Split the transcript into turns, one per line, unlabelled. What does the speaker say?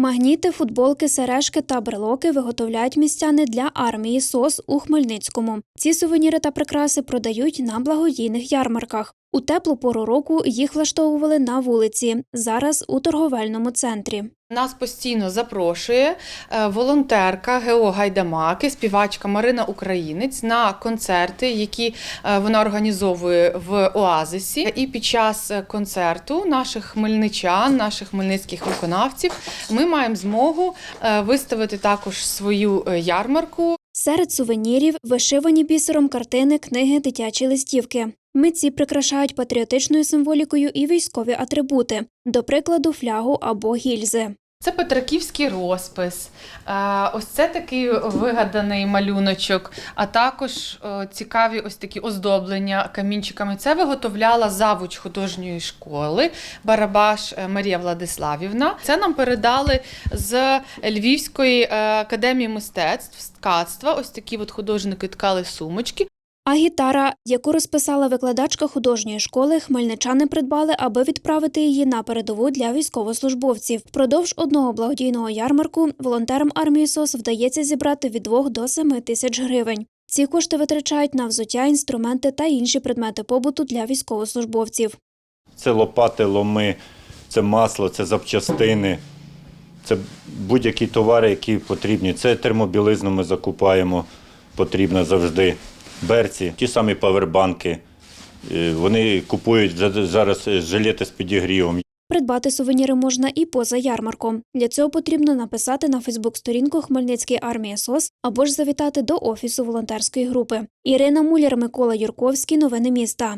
Магніти, футболки, сережки та брелоки виготовляють містяни для армії СОС у Хмельницькому. Ці сувеніри та прикраси продають на благодійних ярмарках. У теплу пору року їх влаштовували на вулиці, зараз у торговельному центрі.
Нас постійно запрошує е, волонтерка Гео Гайдамаки, співачка Марина Українець на концерти, які е, вона організовує в Оазисі. І під час е, концерту наших хмельничан, наших хмельницьких виконавців, ми маємо змогу виставити також свою ярмарку.
Серед сувенірів вишивані бісером картини, книги, дитячі листівки. Митці прикрашають патріотичною символікою і військові атрибути, до прикладу, флягу або гільзи.
Це Петраківський розпис. Е, Ось це такий вигаданий малюночок, а також е, цікаві ось такі оздоблення камінчиками. Це виготовляла завуч художньої школи Барабаш е, Марія Владиславівна. Це нам передали з Львівської академії мистецтв ткацтва. Ось такі от художники ткали сумочки.
А гітара, яку розписала викладачка художньої школи, хмельничани придбали, аби відправити її на передову для військовослужбовців. Впродовж одного благодійного ярмарку волонтерам армії СОС вдається зібрати від 2 до 7 тисяч гривень. Ці кошти витрачають на взуття, інструменти та інші предмети побуту для військовослужбовців.
Це лопати, ломи, це масло, це запчастини, це будь-які товари, які потрібні. Це термобілизну ми закупаємо, потрібно завжди. Берці, ті самі павербанки. Е, Вони купують за- зараз е, жилети з підігрівом.
Придбати сувеніри можна і поза ярмарком. Для цього потрібно написати на Фейсбук-сторінку Хмельницький армія СОС або ж завітати до офісу волонтерської групи. Ірина Муляр, Микола Юрковський. Новини міста.